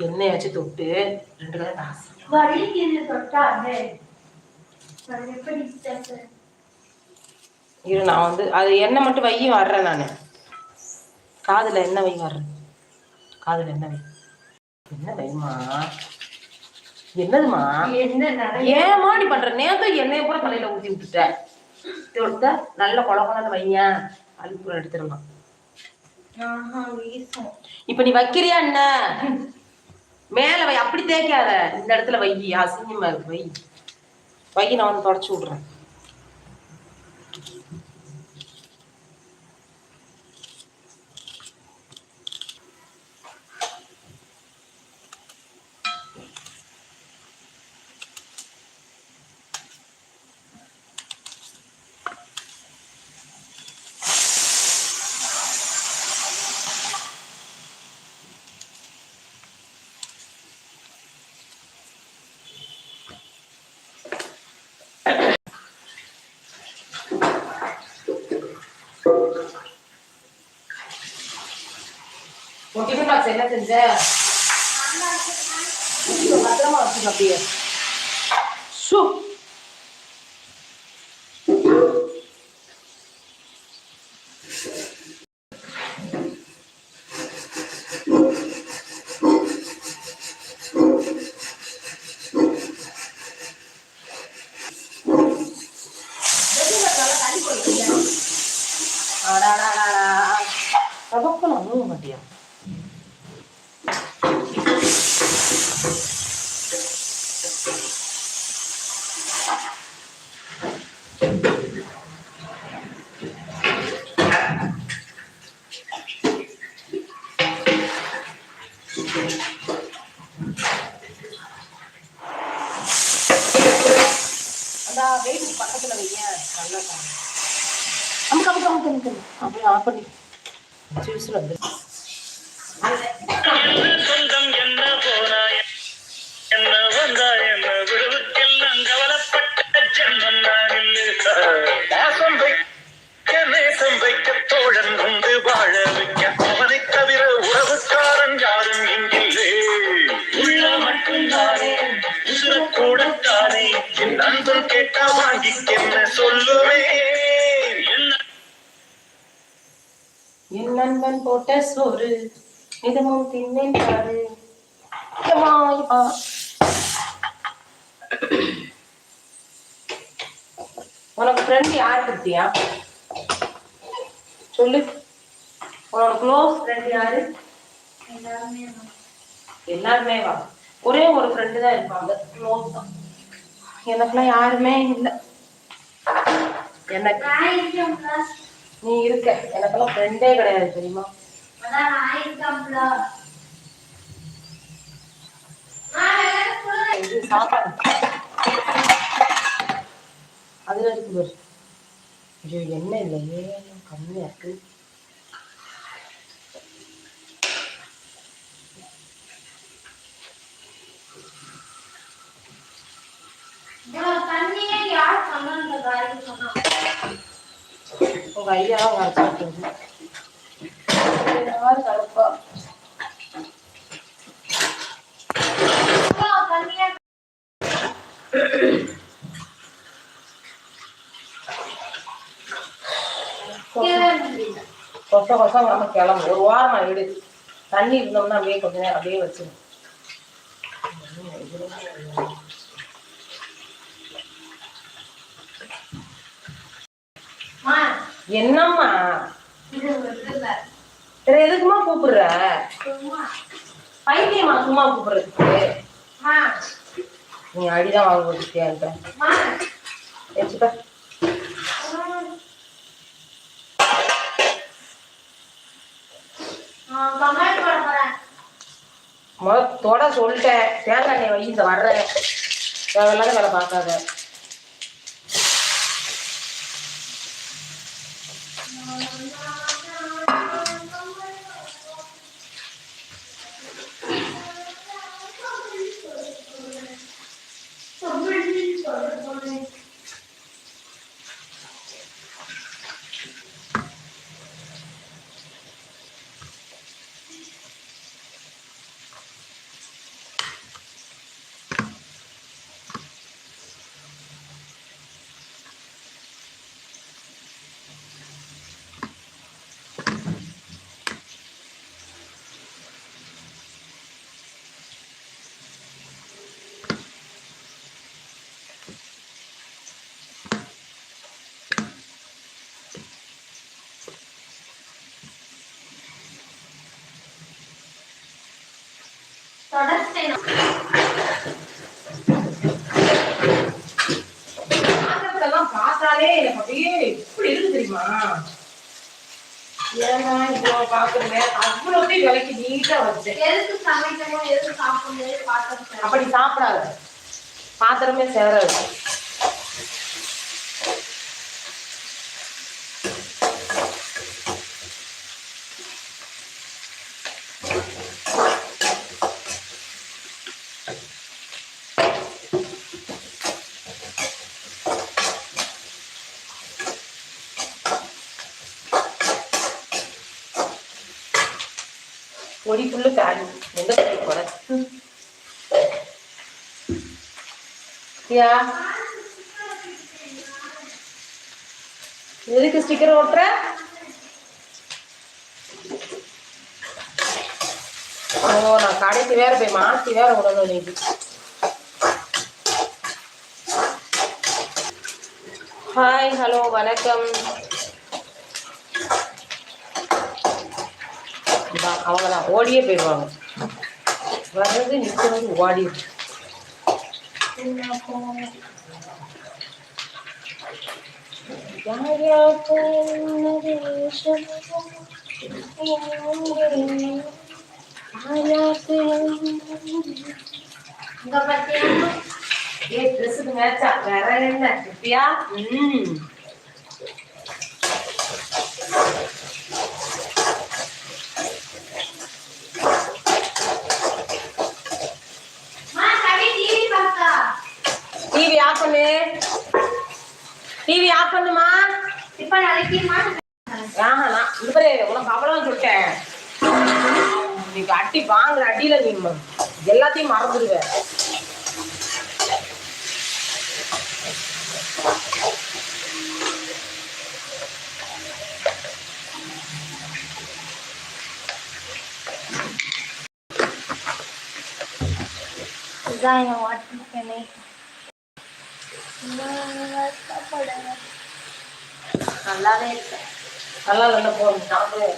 எண்ணெய் வச்சு தொட்டு ரெண்டு இரு நான் வந்து அது எண்ணெய் மட்டும் வை வர்றேன் நான். காதுல எண்ணெய் வை வர்றேன். காதுல எண்ணெய் வை. என்ன வைமா என்னதுமா ஏமா நீ பண்ற நேத்து எண்ணெயை பூரா தலையில ஊத்தி விட்டுட்ட. நல்ல கொல கொலன்னு வைங்க. அழுப்புறம் எடுத்துடலாம். இப்ப நீ வைக்கிறியா என்ன? மேல வை அப்படி தேய்க்காத. இந்த இடத்துல வை அசிங்கமா இருக்கு. வை. வை நான் வந்து தொடச்சு விடுறேன். உன் டிஃபன் பாக்ஸ் என்ன செஞ்ச வச்சுக்கோ, பத்திரமா வச்சுக்கோ அப்படியே ஷூ அடாடாடாடா. கபக்கணும், மூவ மாட்டியா அந்த வெயிட் பக்கத்துல வைங்க நல்லா காணும். அமுக்கு அமுக்கு அமுக்கு அமுக்கு பண்ணி ஜூஸ்ல வந்து. சொந்தம் என்ன போனாய் என்ன வந்தாய் என்ன விடுவுக்கெல்லாம் கவலைப்பட்ட ஜென்மம் நான் இல்லை பாசம் வைக்க நேசம் வைக்க தோழன் உண்டு வாழ வைக்க. அவனை தவிர உறவுக்காரன் யாரும் இங்கில்லே. உள்ள மட்டும்தானே உசுர கூடத்தானே என் நண்பன் கேட்டா வாங்கிக்கென்ன சொல்லுவேன் என்ன என் நண்பன் போட்ட சோறு. இதமும் தின்னேன் பாரு. உனக்கு ஃப்ரெண்ட் யார் கொடுத்தியா சொல்லு. உன்னோட க்ளோஸ் ஃப்ரெண்ட் யாரு? எல்லாருமே வா. ஒரே ஒரு ஃப்ரெண்டு தான் இருப்பாங்க. க்ளோஸ் தான். எனக்குலாம் யாருமே இல்லை. எனக்கு நீ இருக்க. எனக்கெல்லாம் ஃப்ரெண்டே கிடையாது தெரியுமா? இது சாப்பாடு. அதுல இருக்கு என்ன இல்லையே. கம்மியா இருக்கு. உங்க ஐயா வர சாப்பிட்டு யாரு கலப்பா கொச கொச நம்ம கிளம்பு ஒரு வாரம் நான் விடு தண்ணி இருந்தோம்னா அப்படியே கொஞ்ச நேரம் அப்படியே வச்சிரு என்னம்மா? வேற எதுக்குமா கூப்பிடுற? பைத்தியமா சும்மா கூப்பிடுறதுக்கு? நீ அடிதான் வாங்க கொடுத்தியான்ட்ட வச்சுக்க முத தொட சொல்லிட்டேன். தேங்காய் எண்ணெய் வை இந்த வர்றேன். தேவையில்லாத வேலை பார்க்காத. தொடர்ச்சியா பாத்திரத்தெல்லாம் பார்த்தாலே எனக்கு அப்படியே எப்படி இருக்கு தெரியுமா? ஏன்னா இவ்வளோ பாக்குறேன் அவ்வளோத்தையும் விலைக்கு நீட்டா வச்சேன் எதுக்கு சமைக்கணும்? எதுக்கு சாப்பிடணும்? பாத்திரம் அப்படி சாப்பிடாத. பாத்திரமே சேராது. பொடி புல்லு காலி எந்த பொடி? போட யா? எதுக்கு ஸ்டிக்கர் ஓட்டுற? ஓ நான் கடைக்கு வேற போய் மாத்தி வேற விடணும் நீங்க ஹாய் ஹலோ வணக்கம். தான் அவங்களாம் ஓடியே போயிடுவாங்க. வர்றது நிற்கிறது ஓடி இங்க பாத்தீங்கன்னா ஏ ட்ரெஸ்ஸுக்கு மேட்சா வேற என்ன? குட்டியா ம் கவி டிவி பார்த்தா டிவி ஆஃப் பண்ணு டிவி ஆஃப் பண்ணுமா இப்ப நாளைக்குமா ஆஹா நான் இந்த உனக்கு அவ்வளவு சொல்லிட்டேன். நீங்க அடி வாங்குற அடியில நீ எல்லாத்தையும் மறந்துடுவ. இதான் என் வாட்டர் பண்ணி நல்லாவே இருக்கு நல்லா நல்லா போகணும் சாப்பிடு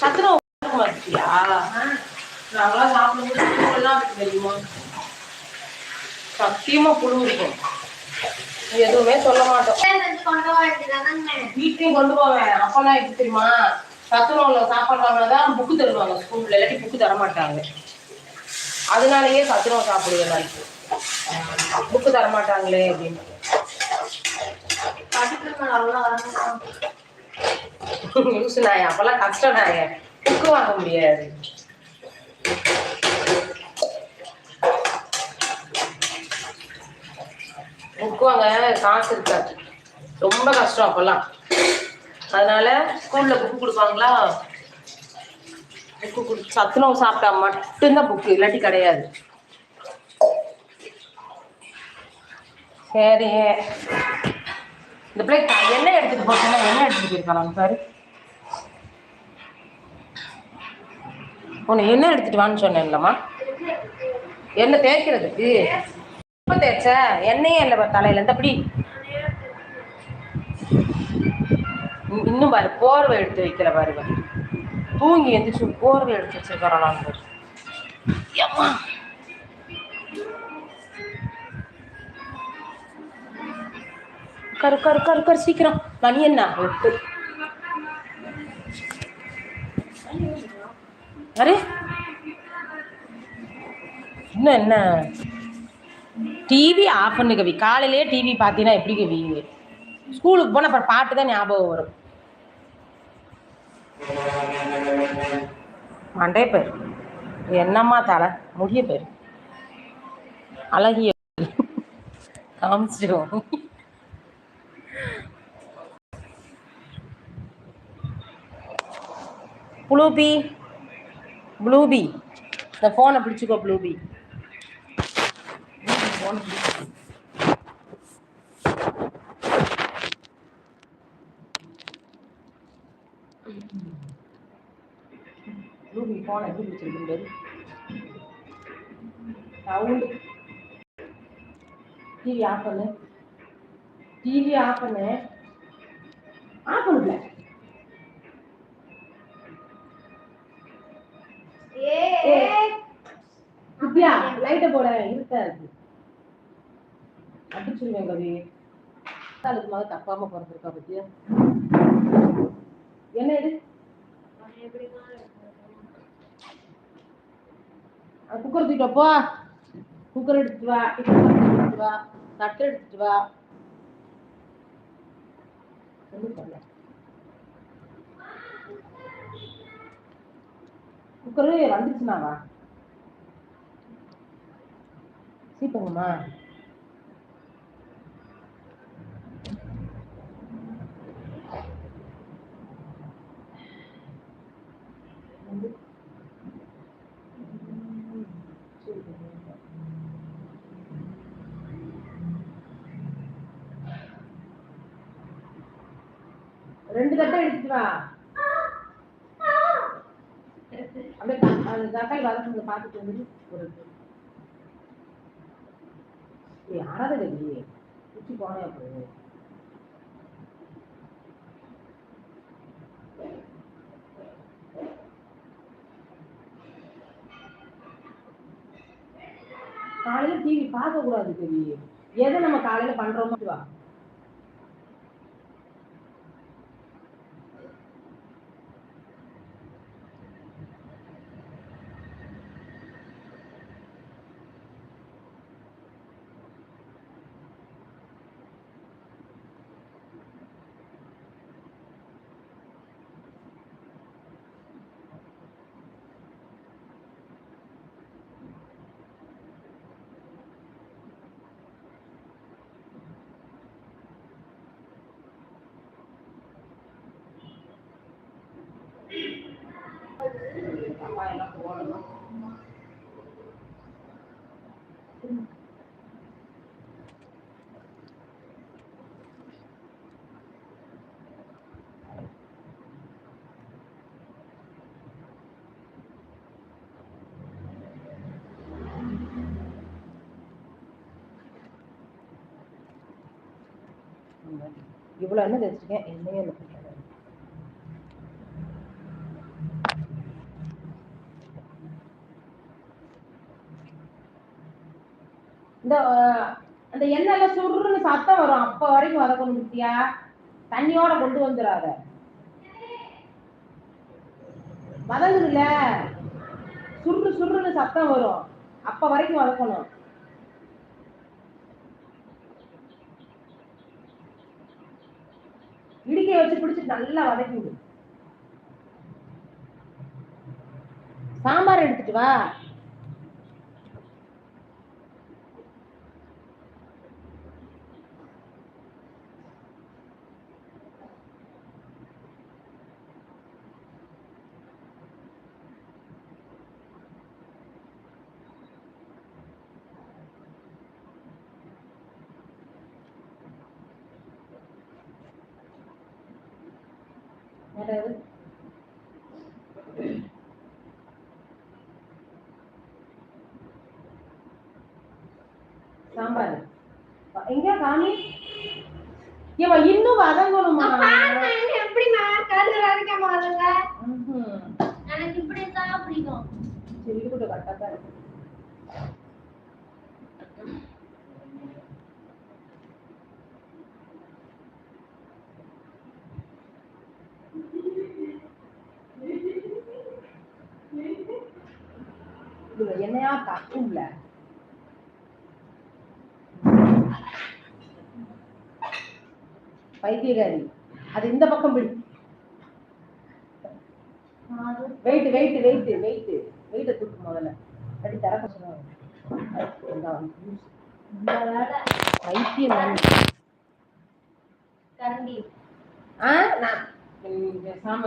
சத்துரம் மாட்டியா நாங்களாம் சாப்பிடும்போது புழுவெல்லாம் இருக்கு தெரியுமா? சத்தியமா புழு இருக்கும் எதுவுமே சொல்ல மாட்டோம். செஞ்சு கொண்டு வர வேண்டியதானே கொண்டு போவேன். அப்பெல்லாம் எப்படி தெரியுமா? சத்துணவுல சாப்பாடு வாங்கினாதான் புக்கு தருவாங்க. ஸ்கூல்ல இல்லாட்டி புக்கு தர மாட்டாங்க அதனாலயே சத்துணவு சாப்பிடுவேன் நான் புக்கு தர மாட்டாங்களே அப்படின்னு நியூஸ் நாய அப்பெல்லாம் கஷ்டம் நாய. புக்கு வாங்க முடியாது. புக்கு வாங்க காசு இருக்காது. ரொம்ப கஷ்டம் அப்பெல்லாம். அதனால ஸ்கூல்ல புக்கு கொடுப்பாங்களா? புக்கு கொடு சத்துணவு சாப்பிட்டா மட்டும்தான் புக்கு இல்லாட்டி கிடையாது. சரி. இந்த பிள்ளை என்ன எண்ணெய் எடுத்துட்டு போச்சுன்னா என்ன எடுத்துட்டு போயிருக்கலாம் பாரு. உன்னை எண்ணெய் எடுத்துட்டு வான்னு சொன்னேன்லம்மா எண்ணெய் தேய்க்கிறதுக்கு. எப்போ தேய்ச்ச? எண்ணெயே இல்லை தலையில் தலையில. இந்த அப்படி இன்னும் பாரு போர்வை எடுத்து வைக்கல பாரு தூங்கி எந்திரிச்சு போர்வை எடுத்து வச்சிருக்கிறான் பாரு. கரு கரு கரு கரு சீக்கிரம். மணி என்ன? அரே இன்னும் என்ன? டிவி ஆஃப் பண்ணு கவி. காலையிலேயே டிவி பார்த்தீங்கன்னா எப்படி கவி? ஸ்கூலுக்கு போனால் அப்புறம் பாட்டு தான் ஞாபகம் வரும். மண்டே பேர். என்னம்மா தலை? முடிய பேர். அழகிய காமிச்சிடும் ப்ளூபி ப்ளூபி இந்த ஃபோனை பிடிச்சிக்கோ ப்ளூபி ஃபோன் ப்ளூபி ஃபோனை எப்படி பிடிச்சிருக்கு சவுண்டு டிவி ஆஃப் பண்ணு. டிவி ஆஃப் பண்ணு. ஆஃப் பண்ணல வித்யா லைட்டை போட இருக்கா இருக்கு அடிச்சுருவேன் கவி. அதுக்கு மாதிரி தப்பாம பிறந்திருக்கா பத்தியா? என்ன இது? குக்கர் தூக்கிட்டப்போ குக்கர் எடுத்துட்டு வா எடுத்துட்டு வா தட்டு எடுத்துட்டு வா. குக்கரு வந்துச்சுனாவா? சீப்பங்கம்மா ரெண்டு தட்டை எடுத்துட்டு வா. அப்படியே அந்த தக்காளி வதக்குறத பார்த்துட்டு வந்து ஒரு யாராவது இல்லையே குச்சி போனே போகுது காலையில டிவி பார்க்க கூடாது தெரியும் எதை நம்ம காலையில பண்றோமோ வா அப்பா எல்லாம் போடணும் இவ்வளோ எண்ணெய் தேய்ச்சிருக்கேன் எண்ணெயே இல்லை. இந்த அந்த எண்ணெயில சுருன்னு சத்தம் வரும். அப்ப வரைக்கும் வதக்கணும் குட்டியா தண்ணியோட கொண்டு வந்துடாத வதங்குதுல சுருன்னு சுருன்னு சத்தம் வரும். அப்ப வரைக்கும் வதக்கணும். இடிக்கைய நல்லா வதக்கி விடு. சாம்பார் எடுத்துட்டு வா யாராவது சாம்பார் எங்க காமி இவ இன்னும் வதங்கணுமா எப்படிமா கல்லு வரைக்கும். எனக்கு இப்படி தான் பிடிக்கும் கூட இருக்கு. என்னையா தப்பும்ல? பைத்தியகாரி அது இந்த பக்கம் பிடி. வெயிட் வெயிட் வெயிட் வெயிட் வெயிட்ட தூக்கு முதல்ல. அடி தரக்க பைத்தியம் ஆ? நான் சாம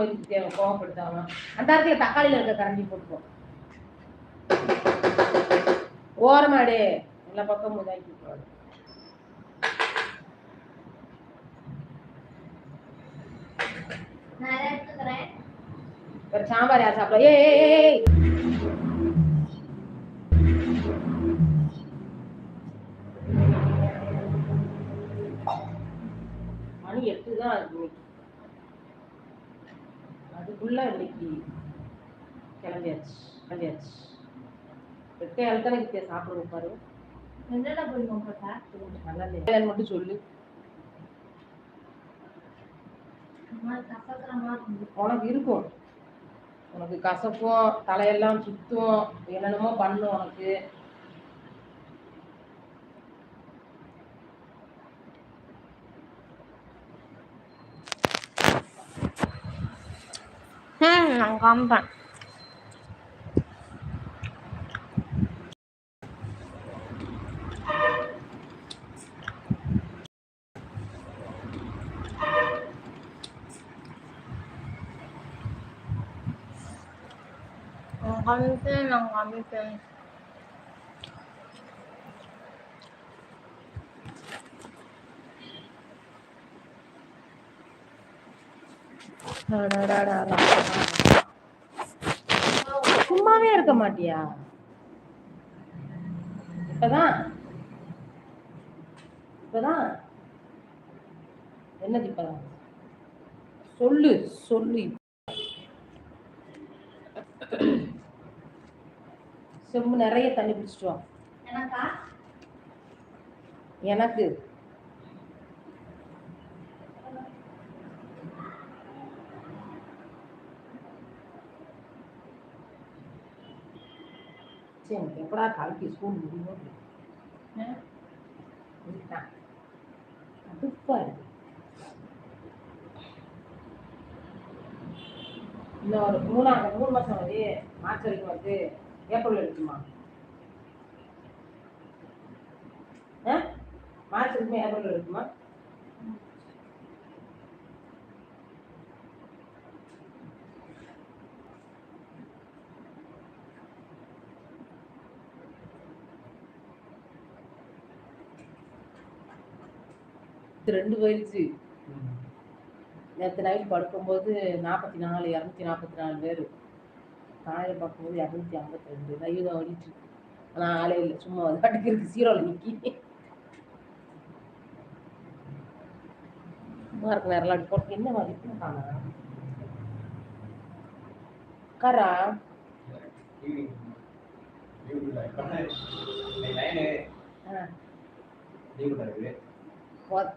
கோவப்படுத்தாம. அந்த இடத்துல தக்காளியில இருக்க கரண்டி போட்டுப்போம் ஓரமாடு எல்லா பக்கம் இதாக்கி விட்டுருவாரு. வேற சாம்பார் யார் சாப்பிட? ஏய். மணி எட்டு தான் இன்னைக்கு. ஃபுல்லாக இன்னைக்கு கிளம்பியாச்சு கிளம்பியாச்சு. அழுத்தான கிட்டே சாப்பிடுங்க பாரு. என்னென்ன போட்டா நல்லா மட்டும் சொல்லு அம்மா கசக்கிற மாதிரி இருக்கு. உனக்கு இருக்கும். உனக்கு கசப்பும் தலையெல்லாம் சுத்தும் என்னென்னமோ பண்ணும் உனக்கு. நான் காமிப்பேன். நான் காமிப்பேன் நான் காமிப்பேன் சும்மாவே இருக்க மாட்டியா? இப்பதான். இப்பதான். என்னது இப்பதான்? சொல்லு சொல்லு. செம்பு நிறைய தண்ணி பிடிச்சிட்டு வா. எனக்கா? எனக்கு. சரி எனக்கு எப்படா காலைக்கு ஸ்கூல் முடியும். கடுப்பா இருக்கு. இன்னும் ஒரு மூணாம் மூணு மாசம் வந்து மார்ச் வரைக்கும் வந்து ஏப்ரல் இருக்குமா? ஆ? மார்ச் வரைக்கும் ஏப்ரல் இருக்குமா? ரெண்டு போயிடுச்சு நேற்று நைட் படுக்கும்போது நாற்பத்தி நாலு இரநூத்தி நாற்பத்தி நாலு பேர். காலையில் பார்க்கும்போது இரநூத்தி ஐம்பத்தி ரெண்டு நைதான் ஓடிட்டு ஆனால் ஆளே இல்லை. சும்மா விளையாட்டுக்கு இருக்கு. சீரோவில் நிற்கி சும்மா இருக்கு நேரம் அப்படி போட்டு என்ன மாதிரி காணா. கரா.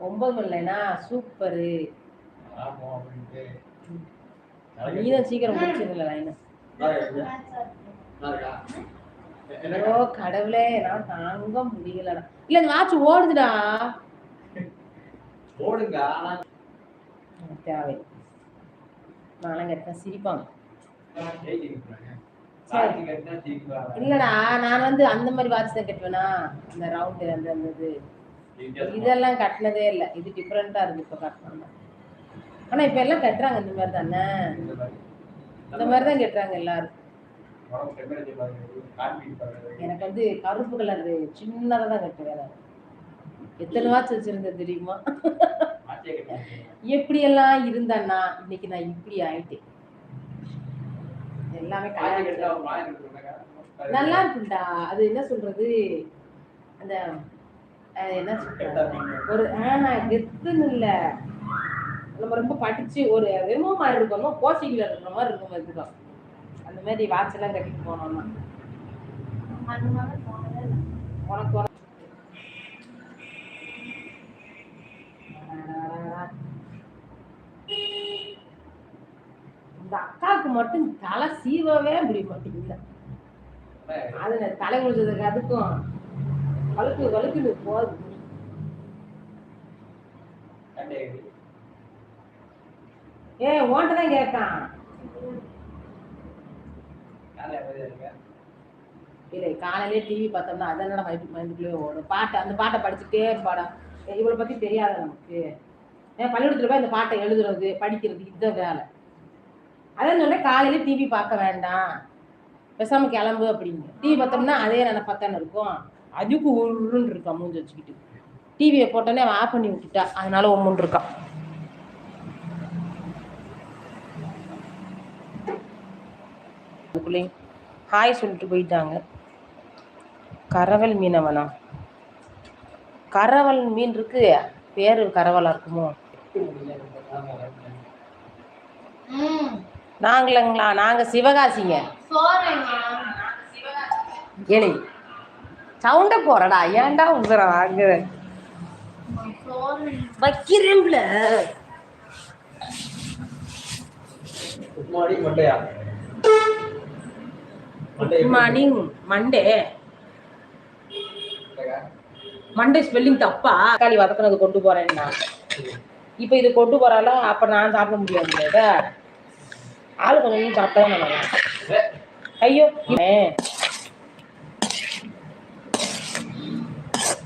ஒன்பது மணி இல்லைனா சூப்பரு நீதான் சீக்கிரம் முடிச்சிடல லைனை ஐயோ கடவுளே நான் தாங்க முடியலடா. இல்ல இந்த வாட்ச் ஓடுதுடா. ஓடுங்க. ஆனா தேவை கேட்டேன் சிரிப்பாங்க. இல்லடா நான் வந்து அந்த மாதிரி வாட்ச் தான் கட்டுவேனா? அந்த ரவுண்டு அந்த அந்த இது. இதெல்லாம் கட்டினதே இல்லை. இது டிஃப்ரெண்டா இருக்கு இப்போ கட்டணும் ஆனா இப்ப எல்லாம் கட்டுறாங்க இந்த மாதிரி தானே? இந்த மாதிரி. தான் கட்டுறாங்க எல்லாரும். எனக்கு வந்து கருப்பு கலர் சின்னதாக தான் கட்டுவேன் நான். எத்தனை வாட்ச் வச்சிருந்தேன் தெரியுமா. எப்படியெல்லாம் இருந்தேன்னா இன்னைக்கு நான் இப்படி ஆயிட்டேன் எல்லாமே. நல்லா இருக்கும்டா அது என்ன சொல்றது அந்த என்ன சொல்றது ஒரு ஆனா கெத்துன்னு இல்ல நம்ம ரொம்ப படிச்சு ஒரு வெறுமோ மாதிரி இருக்கணும் கோச்சிங்ல இருக்கிற மாதிரி இருக்கும் இதுதான். அந்த மாதிரி வாட்ச் எல்லாம் கட்டிட்டு போனோம்னா. உனக்கு இந்த அக்காவுக்கு மட்டும் தலை சீவவே முடிய மாட்டேங்குது அது தலை குளிச்சதுக்கு அதுக்கும் வழுக்கு வழுக்குன்னு போகுது. ஏ ஓன்ட்ட தான் கேட்கான் இல்லை காலையிலே டிவி பார்த்தோம்னா அதனோட மைண்ட் மைண்டுக்குள்ளேயே ஓடும். பாட்டை அந்த பாட்டை படிச்சுட்டே இருப்பாடா. இவளை பற்றி தெரியாத நமக்கு? ஏன் பள்ளிக்கூடத்தில் போய் இந்த பாட்டை எழுதுறது படிக்கிறது இதுதான் வேலை. அதான் சொன்னேன் காலையில டிவி பார்க்க வேண்டாம். பேசாம கிளம்பு அப்படிங்க. டிவி பார்த்தோம்னா அதே நினைப்பாத்தானே இருக்கும். அதுக்கு உருன்னு இருக்கான் மூஞ்சி வச்சுக்கிட்டு. டிவியை போட்டோன்னே அவன் ஆஃப் பண்ணி விட்டுட்டா. அதனால ஒம்முன்னு இருக்கான். அதுக்குள்ளேயும் ஹாய் சொல்லிட்டு போயிட்டாங்க. கரவல் மீனவனா? கரவல் மீன் இருக்கு. பேரு கரவலா இருக்குமோ? நாங்களங்களா? நாங்க சிவகாசிங்க. சோறுமா சவுண்ட போறடா. ஏன்டா உசுர வாங்குற? சோறு வைக்கிறேன்ல good morning Monday Monday spelling தப்பா? தக்காளி வதக்குனது கொண்டு போறேன்னா. இப்போ இது கொண்டு போறாலும் அப்ப நான் சாப்பிட முடியாது இத. ஆளு கொஞ்சம் சாப்பிட்டா நல்லா ஐயோ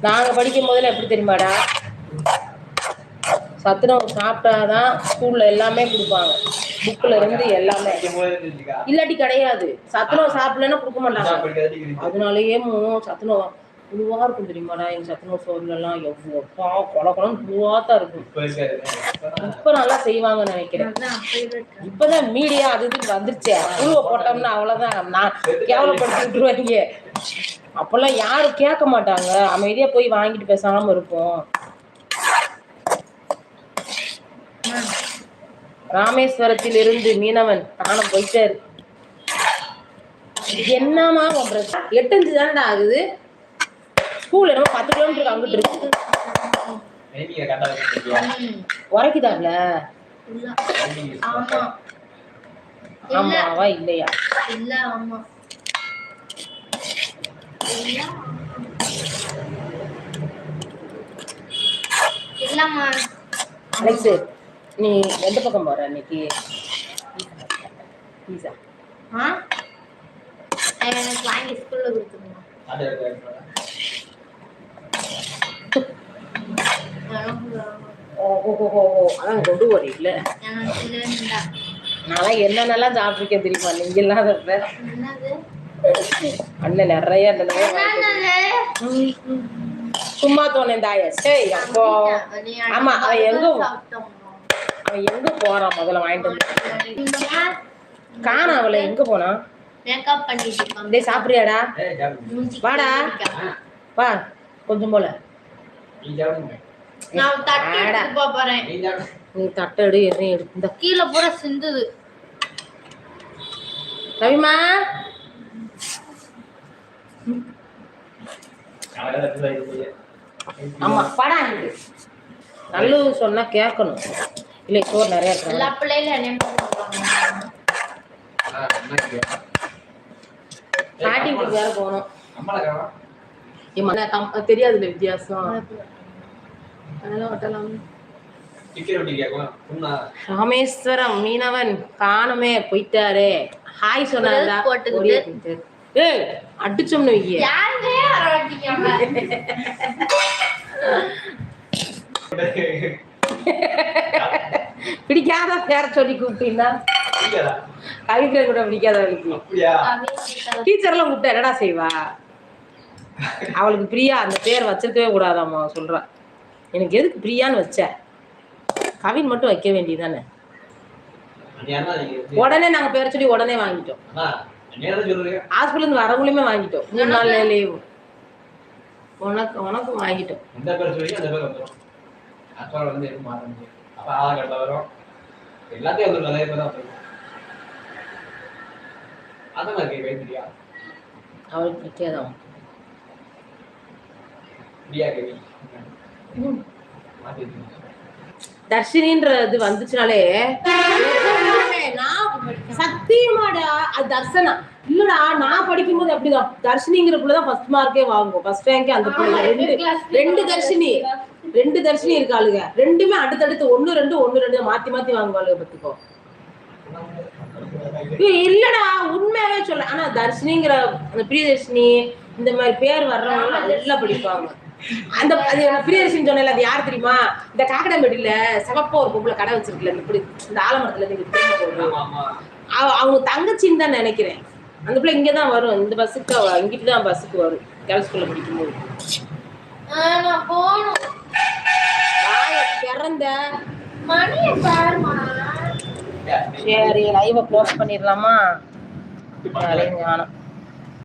நாங்க படிக்கும் போதுல எப்படி தெரியுமாடா? சத்துணவு சாப்பிட்டாதான் ஸ்கூல்ல எல்லாமே கொடுப்பாங்க. புக்ல இருந்து எல்லாமே. இல்லாட்டி கிடையாது. சத்துணவு சாப்பிடலன்னா கொடுக்க மாட்டாங்க. அதனாலயே மூ- சத்துணவு புழுவா இருக்கும் தெரியுமாடா எங்க சத்துணவு சோறுல எல்லாம் எவ்வளோ கொல குளம் புழுவா தான் இருக்கும். இப்ப நல்லா செய்வாங்கன்னு நினைக்கிறேன். இப்பதான் மீடியா அது இது வந்துருச்சே. புழுவை போட்டோம்னா அவ்வளவுதான். நான் கேவலப்படுத்தி விட்டுருவாங்க. அப்பெல்லாம் யாரும் கேட்க மாட்டாங்க. அமைதியா போய் வாங்கிட்டு பேசாம இருப்போம். ராமேஸ்வரத்தில் இருந்து மீனவன் காணம் போயிட்டாரு. என்னமா பண்றது எட்டஞ்சு தானடா ஆகுது. ஸ்கூல் என்னமோ பத்து கிலோமீட்டருக்கு அங்கிட்டு இருக்கு. இல்ல ஆமாவா இல்லையா? இல்ல ஆமா. இல்ல இல்லம்மா. அலெக்ஸ் நீ எந்த பக்கம் போற இன்னைக்கு? பீஸா ஆ? எனக்கு வாங்கி ஸ்கூல்ல கொடுத்துருங்க அதான் கொண்டு போறீங்கள. நான்லாம் என்னென்னலாம் சாப்பிட்ருக்கேன் தெரியுமா? நீங்க என்னது? அண்ணன் நிறைய சும்மா தோணேன் தாய சரி அப்போ ஆமா எங்க அவன் எங்க போறான் முதல்ல வாங்கிட்டு காணா அவளை. எங்க போனா? மேக்கப் பண்ணிட்டு. டேய் சாப்பிடுறியாடா? வாடா. வா கொஞ்சம் போல. நான் தட்டு. எடுத்து போறேன். நீ தட்டை எடு எதையும் எடுத்து இந்த கீழே பூரா சிந்துது. ரவிமா? ஆமா படா இருக்கு நல்லது சொன்னா கேட்கணும். இல்லை சோறு நிறைய எல்லா இருக்கிறாங்க பிள்ளைகளும் என்ன பாட்டி வீட்டுக்கு வேற போகணும். தெரியாதுல்ல வித்தியாசம். அதெல்லாம் ஒட்டலாம். ராமேஸ்வரம் மீனவன் காணுமே போயிட்டாரே. ஹாய் சொன்னாரா அடிச்சோம்னு யாருமே வரமாட்டீங்க பிடிக்காத பேர சொல்லி கூப்பிட்டீங்கன்னா கவிதை கூட பிடிக்காத அவளுக்கு டீச்சர்லாம் கூப்பிட்டா என்னடா செய்வா? அவளுக்கு பிரியா அந்த பேர் வச்சிருக்கவே கூடாதாம்மா அவ சொல்றா. எனக்கு எதுக்கு பிரியான்னு வச்ச? கவின் மட்டும் வைக்க வேண்டியதானே உடனே நாங்க பேர் சொல்லி உடனே வாங்கிட்டோம். ஹாஸ்பிட்டல் இருந்து வரவங்களுமே வாங்கிட்டோம். மூணு நாள் லீவு உனக்கு உனக்கு வாங்கிட்டோம். எந்த பேர் சொல்லி அந்த பேர் வந்துடும் அப்பாவோட வந்து எதுவும் மாற்ற முடியும் அப்ப ஆதார் கார்டில் வரும் எல்லாத்தையும் வந்துடும் நிறைய பேர் தான் வந்துடும் அதான் இருக்கு கைத்திரியா அவளுக்கு பிடிக்காதான் பிரியா கேவி மாற்றி வச்சுக்கோங்க தர்ஷினின்ற இது வந்துச்சுனாலே சத்தியமாடா அது தர்சனா இல்லடா நான் படிக்கும்போது அப்படிதான் தர்ஷினிங்கிற புள்ள தான் ஃபர்ஸ்ட் மார்க்கே வாங்கும் ஃபர்ஸ்ட் ரேங்கே அந்த புள்ள ரெண்டு ரெண்டு தர்ஷினி. ரெண்டு தர்ஷினி இருக்காளுங்க. ரெண்டுமே அடுத்தடுத்து ஒண்ணு ரெண்டு ஒண்ணு ரெண்டு மாத்தி மாத்தி வாங்குவாளுங்க பத்துக்கோ இல்லடா உண்மையாவே சொல்ல. ஆனா தர்ஷினிங்கிற அந்த பிரியதர்ஷினி இந்த மாதிரி பேர் வர்றவங்க நல்லா படிப்பாங்க. அந்த அது பிரியதர்ஷினி சொன்னேன்ல அது யார் தெரியுமா? இந்த காக்கடம்பேட்டில சிவப்பா ஒரு பொம்பளை கடை வச்சிருக்கல இந்த இப்படி இந்த ஆலமரத்துல இருந்து அவங்க தங்கச்சின்னு தான் நினைக்கிறேன். அந்த பிள்ளை இங்கே தான் வரும். இந்த பஸ்ஸுக்கு இங்கிட்டு தான் பஸ்ஸுக்கு வரும். கேர்ள்ஸ் ஸ்கூல்ல படிக்கும்போது. நான் போகணும். வாய பிறந்த மணியை பாருமா சரி லைவை க்ளோஸ் பண்ணிடலாமா? ஞானம்.